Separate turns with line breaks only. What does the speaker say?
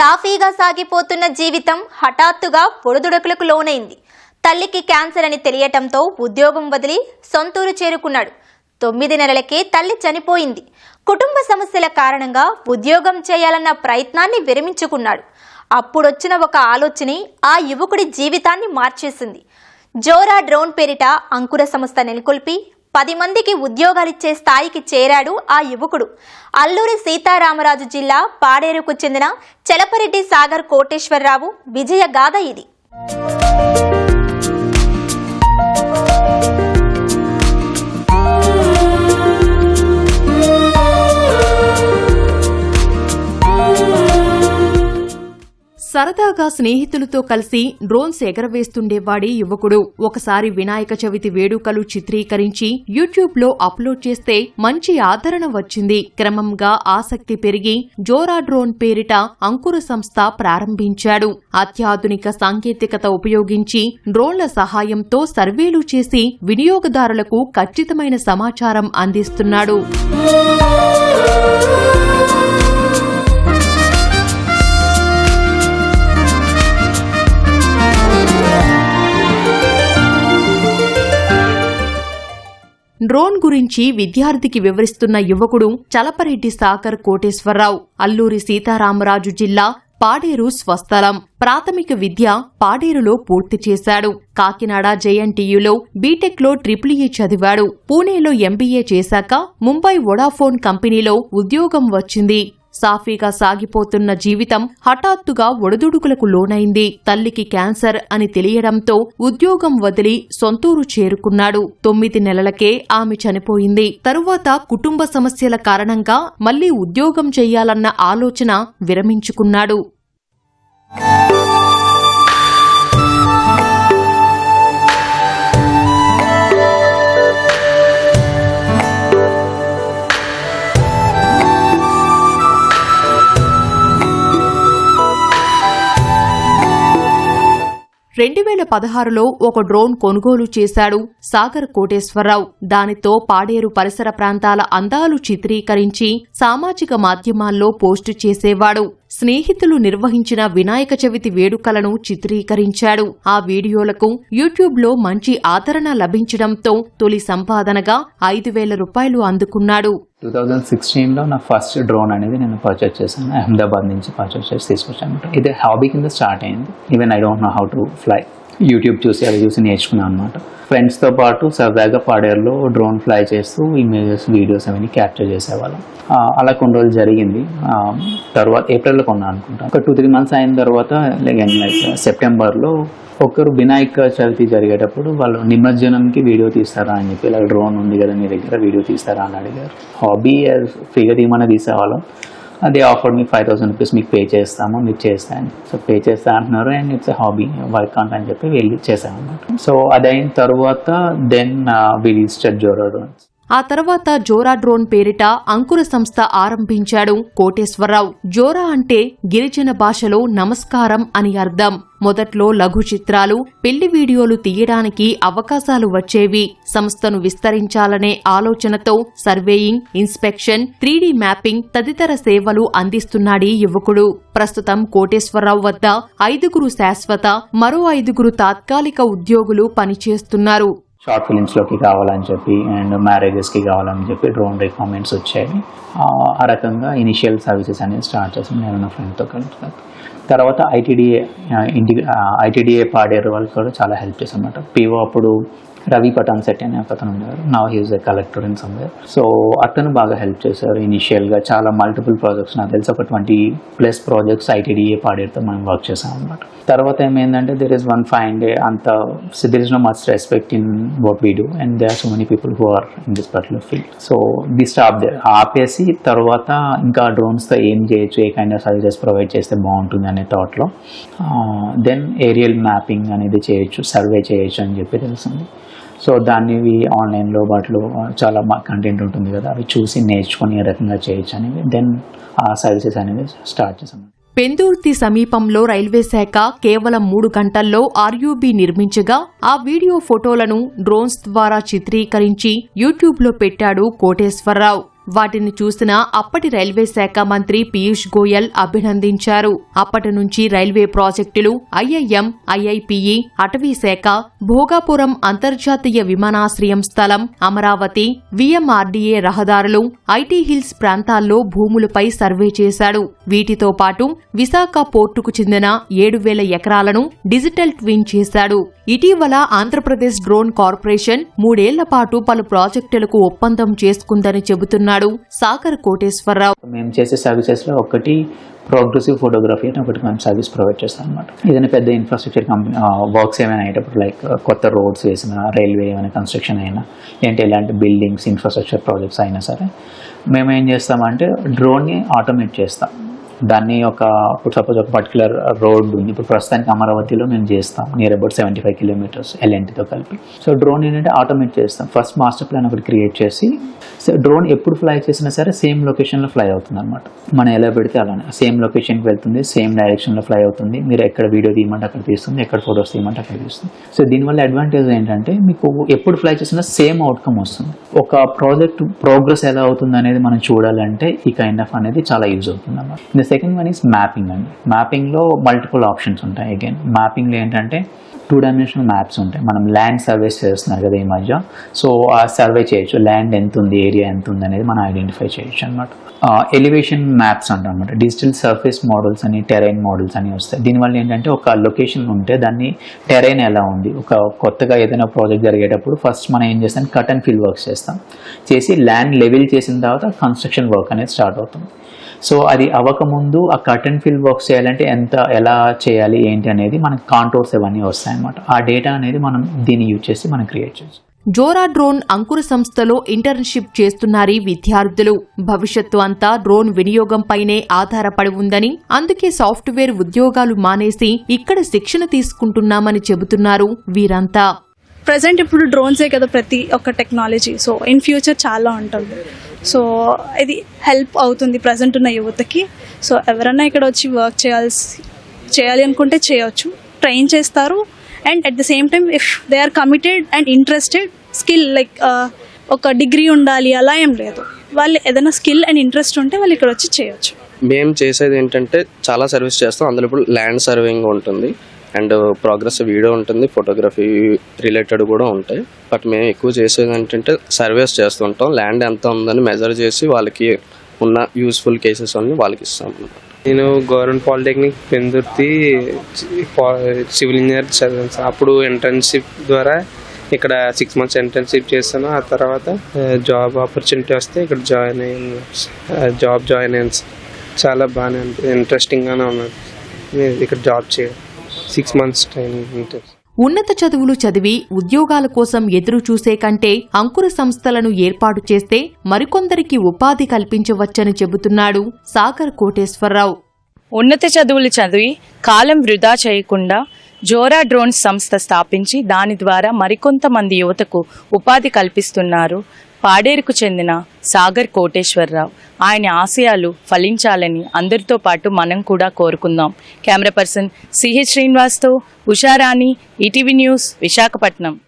సాఫీగా సాగిపోతున్న జీవితం హఠాత్తుగా పొడుదుడుకులకు లోనైంది. తల్లికి క్యాన్సర్ అని తెలియటంతో ఉద్యోగం వదిలి సొంతూరు చేరుకున్నాడు. తొమ్మిది నెలలకే తల్లి చనిపోయింది. కుటుంబ సమస్యల కారణంగా ఉద్యోగం చేయాలన్న ప్రయత్నాన్ని విరమించుకున్నాడు. అప్పుడొచ్చిన ఒక ఆలోచనే ఆ యువకుడి జీవితాన్ని మార్చేసింది. జోరా డ్రోన్ పేరిట అంకుర సంస్థ నెలకొల్పి పది మందికి ఉద్యోగాలిచ్చే స్థాయికి చేరాడు ఆ యువకుడు. అల్లూరి సీతారామరాజు జిల్లా పాడేరుకు చెందిన చలపరెడ్డి సాగర్ కోటేశ్వరరావు విజయ గాథ ఇది.
సరదాగా స్నేహితులతో కలిసి డ్రోన్స్ ఎగరవేస్తుండేవాడి యువకుడు. ఒకసారి వినాయక చవితి వేడుకలు చిత్రీకరించి యూట్యూబ్లో అప్లోడ్ చేస్తే మంచి ఆదరణ వచ్చింది. క్రమంగా ఆసక్తి పెరిగి జోరా డ్రోన్ పేరిట అంకుర సంస్థ ప్రారంభించాడు. అత్యాధునిక సాంకేతికత ఉపయోగించి డ్రోన్ల సహాయంతో సర్వేలు చేసి వినియోగదారులకు ఖచ్చితమైన సమాచారం అందిస్తున్నాడు. డ్రోన్ గురించి విద్యార్థికి వివరిస్తున్న యువకుడు చలపరెడ్డి సాకర్ కోటేశ్వరరావు అల్లూరి సీతారామరాజు జిల్లా పాడేరు స్వస్థలం. ప్రాథమిక విద్య పాడేరులో పూర్తి చేశాడు. కాకినాడ జేఎన్టీయులో బీటెక్లో ట్రిపుల్ ఈ చదివాడు. పూణేలో ఎంబీఏ చేశాక ముంబై వొడాఫోన్ కంపెనీలో ఉద్యోగం వచ్చింది. సాఫీగా సాగిపోతున్న జీవితం హఠాత్తుగా ఒడదుడుకులకు లోనైంది. తల్లికి క్యాన్సర్ అని తెలియడంతో ఉద్యోగం వదిలి సొంతూరు చేరుకున్నాడు. తొమ్మిది నెలలకే ఆమె చనిపోయింది. తరువాత కుటుంబ సమస్యల కారణంగా మళ్ళీ ఉద్యోగం చెయ్యాలన్న ఆలోచన విరమించుకున్నాడు. రెండు వేల పదహారులో ఒక డ్రోన్ కొనుగోలు చేశాడు సాగర్ కోటేశ్వరరావు. దానితో పాడేరు పరిసర ప్రాంతాల అందాలు చిత్రీకరించి సామాజిక మాధ్యమాల్లో పోస్టు చేసేవాడు. స్నేహితులు నిర్వహించిన వినాయక చవితి వేడుకలను చిత్రీకరించాడు. ఆ వీడియోలకు యూట్యూబ్లో మంచి ఆదరణ లభించడంతో తొలి సంపాదనగా ఐదు వేల రూపాయలు అందుకున్నాడు.
టూ థౌజండ్ సిక్స్టీన్లో నా ఫస్ట్ డ్రోన్ అనేది నేను పర్చేస్ చేశాను. అహ్మదాబాద్ నుంచి పర్చేస్ చేసి తీసుకొచ్చాను. ఇది హాబీ కింద స్టార్ట్ అయింది. Even I don't know how to fly YouTube చూసి అవి చూసి నేర్చుకున్నాను అనమాట ఫ్రెండ్స్తో పాటు సరదాగా పాడేరులో డ్రోన్ ఫ్లై చేస్తూ ఇమేజెస్ వీడియోస్ అవన్నీ క్యాప్చర్ చేసేవాళ్ళం. అలా కొన్ని రోజులు జరిగింది. తర్వాత ఏప్రిల్లో కొన్నాను అనుకుంటా. ఒక టూ త్రీ మంత్స్ అయిన తర్వాత లైక్ లైక్ సెప్టెంబర్లో ఒకరు వినాయక చవితి జరిగేటప్పుడు వాళ్ళు నిమజ్జనంకి వీడియో తీస్తారా అని చెప్పి ఇలా డ్రోన్ ఉంది కదా మీ దగ్గర వీడియో తీస్తారా? అని అడిగారు. హాబీ ఫ్రీగా తీయమని తీసేవాళ్ళం. దే ఆఫర్ మీకు ఫైవ్ థౌసండ్ రూపీస్ మీకు పే చేస్తాము మీకు చేస్తాను సో పే చేస్తా అంటున్నారు అండ్ ఇట్స్ హాబీ వర్క్ అంట అని చెప్పి వెళ్ళి చేసాం అన్నమాట సో అది అయిన తర్వాత then we register Zoro drones
ఆ తర్వాత జోరా డ్రోన్ పేరిట అంకుర సంస్థ ఆరంభించాడు. కోటేశ్వరరావు. జోరా అంటే గిరిజన భాషలో నమస్కారం అని అర్థం. మొదట్లో లఘు చిత్రాలు పెళ్ళి వీడియోలు తీయడానికి అవకాశాలు వచ్చేవి. సంస్థను విస్తరించాలనే ఆలోచనతో సర్వేయింగ్ ఇన్స్పెక్షన్ త్రీడీ మ్యాపింగ్ తదితర సేవలు అందిస్తున్నాడీ యువకుడు. ప్రస్తుతం కోటేశ్వరరావు వద్ద ఐదుగురు శాశ్వత మరో ఐదుగురు తాత్కాలిక ఉద్యోగులు పనిచేస్తున్నారు.
షార్ట్ ఫిలిమ్స్లోకి కావాలని చెప్పి అండ్ మ్యారేజెస్కి కావాలని చెప్పి డ్రోన్ రిక్వైర్మెంట్స్ వచ్చాయి. ఆ, రకంగా ఇనిషియల్ సర్వీసెస్ అనేది స్టార్ట్ చేసాను నేను నా ఫ్రెండ్తో కలిసి తర్వాత ఐటీడీఏ ఇంటి ఐటీడీఏ పాడేరు వాళ్ళు కూడా చాలా హెల్ప్ చేసి అనమాట పీఓ అప్పుడు రవి పటాన్ సెట్ అనే అతను ఉండేవారు. నా he's a collector in somewhere so అతను బాగా హెల్ప్ చేశారు ఇనిషియల్గా చాలా మల్టిపుల్ ప్రాజెక్ట్స్ నాకు తెలిసి ఒక ట్వంటీ ప్లస్ ప్రాజెక్ట్స్ ఐటీడీఏ పాడేరుతో మనం వర్క్ చేసాం అనమాట తర్వాత ఏమైందంటే there is one fine day అంత there is no much respect in what we do and they are so many people who are in this particular field so the stop they ఆపేసి తర్వాత ఇంకా డ్రోన్స్తో ఏం చేయొచ్చు ఏ కైండ్ ఆఫ్ సర్వీసెస్ ప్రొవైడ్ చేస్తే బాగుంటుంది అనే థాట్లో దెన్ ఏరియల్ మ్యాపింగ్ అనేది చేయొచ్చు సర్వే చేయొచ్చు అని చెప్పి తెలిసింది. సో దాన్ని ఆన్లైన్లో వాటిలో చాలా కంటెంట్ ఉంటుంది కదా అవి చూసి నేర్చుకొని ఏ రకంగా చేయొచ్చు అనేవి దెన్ ఆ సర్వీసెస్ అనేవి స్టార్ట్ చేసాం
పెందుర్తి సమీపంలో రైల్వే శాఖ కేవలం మూడు గంటల్లో ఆర్యూబీ నిర్మించగా ఆ వీడియో ఫోటోలను డ్రోన్స్ ద్వారా చిత్రీకరించి యూట్యూబ్లో పెట్టాడు కోటేశ్వరరావు. వాటిని చూసిన అప్పటి రైల్వే శాఖ మంత్రి పీయూష్ గోయల్ అభినందించారు. అప్పటి నుంచి రైల్వే ప్రాజెక్టులు ఐఐఎం ఐఐపిఈ అటవీ శాఖ భోగాపురం అంతర్జాతీయ విమానాశ్రయం స్థలం అమరావతి విఎంఆర్డీఏ రహదారులు ఐటీ హిల్స్ ప్రాంతాల్లో భూములపై సర్వే చేశాడు. వీటితో పాటు విశాఖ పోర్టుకు చెందిన ఏడు వేల ఎకరాలను డిజిటల్ ట్విన్ చేశాడు. ఇటీవల ఆంధ్రప్రదేశ్ డ్రోన్ కార్పొరేషన్ మూడేళ్ళ పాటు పలు ప్రాజెక్టులకు ఒప్పందం చేసుకుందని చెబుతున్నాడు. సాగర్ కోటేశ్వరరావు.
మేము చేసే సర్వీసెస్లో ఒకటి ప్రోగ్రెసివ్ ఫోటోగ్రఫీ అని ఒకటి మేము సర్వీస్ ప్రొవైడ్ చేస్తాం అనమాట ఏదైనా పెద్ద ఇన్ఫ్రాస్ట్రక్చర్ కంపెనీ వర్క్స్ ఏమైనా అయ్యేటప్పుడు లైక్ కొత్త రోడ్స్ వేసిన రైల్వే ఏమైనా కన్స్ట్రక్షన్ అయినా ఏంటి ఎలాంటి బిల్డింగ్స్ ఇన్ఫ్రాస్ట్రక్చర్ ప్రాజెక్ట్స్ అయినా సరే మేము ఏం చేస్తామంటే డ్రోన్ని ఆటోమేట్ చేస్తాం. దాన్ని ఒక ఇప్పుడు సపోజ్ ఒక పర్టికులర్ రోడ్ ఉంది. ఇప్పుడు ప్రస్తుతానికి అమరావతిలో మేము చేస్తాం. Near about seventy five kilometres ఎల్ఎన్టీతో కలిపి. సో డ్రోన్ ఏంటంటే ఆటోమేట్ చేస్తాం. ఫస్ట్ మాస్టర్ ప్లాన్ ఒకటి క్రియేట్ చేసి సో డ్రోన్ ఎప్పుడు ఫ్లై చేసినా సరే సేమ్ లొకేషన్లో ఫ్లై అవుతుంది అనమాట మనం ఎలా పెడితే అలానే. సేమ్ లొకేషన్కి వెళ్తుంది సేమ్ డైరెక్షన్లో ఫ్లై అవుతుంది. మీరు ఎక్కడ వీడియో తీయమంటే అక్కడ తీస్తుంది ఎక్కడ ఫొటోస్ తీయమంటే అక్కడ తీస్తుంది. సో దీనివల్ల అడ్వాంటేజ్ ఏంటంటే మీకు ఎప్పుడు ఫ్లై చేసినా సేమ్ అవుట్కమ్ వస్తుంది. ఒక ప్రాజెక్ట్ ప్రోగ్రెస్ ఎలా అవుతుంది అనేది మనం చూడాలంటే ఈ కైండ్ ఆఫ్ అనేది చాలా యూజ్ అవుతుంది అన్నమాట సెకండ్ వన్ ఈస్ మ్యాపింగ్ అండి. మ్యాపింగ్లో మల్టిపుల్ ఆప్షన్స్ ఉంటాయి అగైన్ మ్యాపింగ్లో ఏంటంటే టూ డైమెన్షనల్ మ్యాప్స్ ఉంటాయి. మనం ల్యాండ్ సర్వేస్ చేస్తున్నారు కదా ఈ మధ్య. సో ఆ సర్వే చేయొచ్చు. ల్యాండ్ ఎంత ఉంది? ఏరియా ఎంత ఉంది? అనేది మనం ఐడెంటిఫై చేయొచ్చు అనమాట ఎలివేషన్ మ్యాప్స్ అంటాం అనమాట డిజిటల్ సర్ఫేస్ మోడల్స్ అని టెరైన్ మోడల్స్ అని వస్తాయి. దీనివల్ల ఏంటంటే ఒక లొకేషన్ ఉంటే దాన్ని టెరైన్ ఎలా ఉంది? ఒక కొత్తగా ఏదైనా ప్రాజెక్ట్ జరిగేటప్పుడు ఫస్ట్ మనం ఏం చేస్తాం? కట్ అండ్ ఫిల్ వర్క్స్ చేస్తాం. చేసి ల్యాండ్ లెవెల్ చేసిన తర్వాత కన్స్ట్రక్షన్ వర్క్ అనేది స్టార్ట్ అవుతుంది. సో అది అవ్వకముందు ఆ కర్టన్ అండ్ ఫిల్ చేయాలంటే ఎంత ఎలా చేయాలి ఏంటి అనేది మనకి కాంటోర్స్ ఇవన్నీ వస్తాయి అనమాట ఆ డేటా అనేది మనం దీన్ని యూజ్ చేసి మనం క్రియేట్ చేయొచ్చు.
జోరా డ్రోన్ అంకుర సంస్థలో ఇంటర్న్షిప్ చేస్తున్నారీ విద్యార్థులు. భవిష్యత్తు అంతా డ్రోన్ వినియోగంపైనే ఆధారపడి ఉందని అందుకే సాఫ్ట్వేర్ ఉద్యోగాలు మానేసి ఇక్కడ శిక్షణ తీసుకుంటున్నామని చెబుతున్నారు వీరంతా.
ప్రజెంట్ ఇప్పుడు డ్రోన్సే కదా ప్రతి ఒక్క టెక్నాలజీ. సో ఇన్ ఫ్యూచర్ చాలా ఉంటుంది. సో ఇది హెల్ప్ అవుతుంది ప్రజెంట్ ఉన్న యువతకి. సో ఎవరైనా ఇక్కడ వచ్చి వర్క్ చేయాల్సి చేయాలి అనుకుంటే చేయవచ్చు ట్రైన్ చేస్తారు. And at the same time if they are committed and interested skill like ఒక డిగ్రీ ఉండాలి అలా ఏం లేదు. వాళ్ళు ఏదైనా స్కిల్ అండ్ ఇంట్రెస్ట్ ఉంటే వాళ్ళు ఇక్కడ వచ్చి చేయొచ్చు.
మేము చేసేది ఏంటంటే చాలా సర్వీస్ చేస్తాం. అందులో ఇప్పుడు ల్యాండ్ సర్వింగ్ ఉంటుంది. అండ్ ప్రోగ్రెస్ వీడియో ఉంటుంది ఫోటోగ్రఫీ రిలేటెడ్ కూడా ఉంటాయి. బట్ మేము ఎక్కువ చేసేది ఏంటంటే సర్వేస్ చేస్తుంటాం ల్యాండ్ ఎంత ఉందని మెజర్ చేసి వాళ్ళకి ఉన్న యూస్ఫుల్ కేసెస్ అన్ని వాళ్ళకి ఇస్తాం.
నేను government polytechnic Pendurthi civil engineer చదివాను సార్. అప్పుడు ఇంటర్న్షిప్ ద్వారా ఇక్కడ సిక్స్ మంత్స్ ఇంటర్న్షిప్ చేశాను. ఆ తర్వాత జాబ్ ఆపర్చునిటీ వస్తే ఇక్కడ జాయిన్ అయ్యాను. జాబ్ జాయిన్ అయ్యాను చాలా బాగానే ఇంట్రెస్టింగ్గానే ఉన్నది నేను ఇక్కడ జాబ్ చేయాలి సిక్స్ మంత్స్ ట్రైనింగ్ ఉంటుంది.
ఉన్నత చదువులు చదివి ఉద్యోగాల కోసం ఎదురు చూసే కంటే అంకుర సంస్థలను ఏర్పాటు చేస్తే మరికొందరికి ఉపాధి కల్పించవచ్చని చెబుతున్నాడు సాగర్ కోటేశ్వరరావు.
ఉన్నత చదువులు చదివి కాలం వృధా చేయకుండా జోరా డ్రోన్స్ సంస్థ స్థాపించి దాని ద్వారా మరికొంతమంది యువతకు ఉపాధి కల్పిస్తున్నారు. పాడేరుకు చెందిన సాగర్ కోటేశ్వరరావు. ఆయన ఆశయాలు ఫలించాలని అందరితో పాటు మనం కూడా కోరుకుందాం. కెమెరా పర్సన్ సిహెచ్ శ్రీనివాస్తో ఉషారాణి ఈటీవీ న్యూస్ విశాఖపట్నం.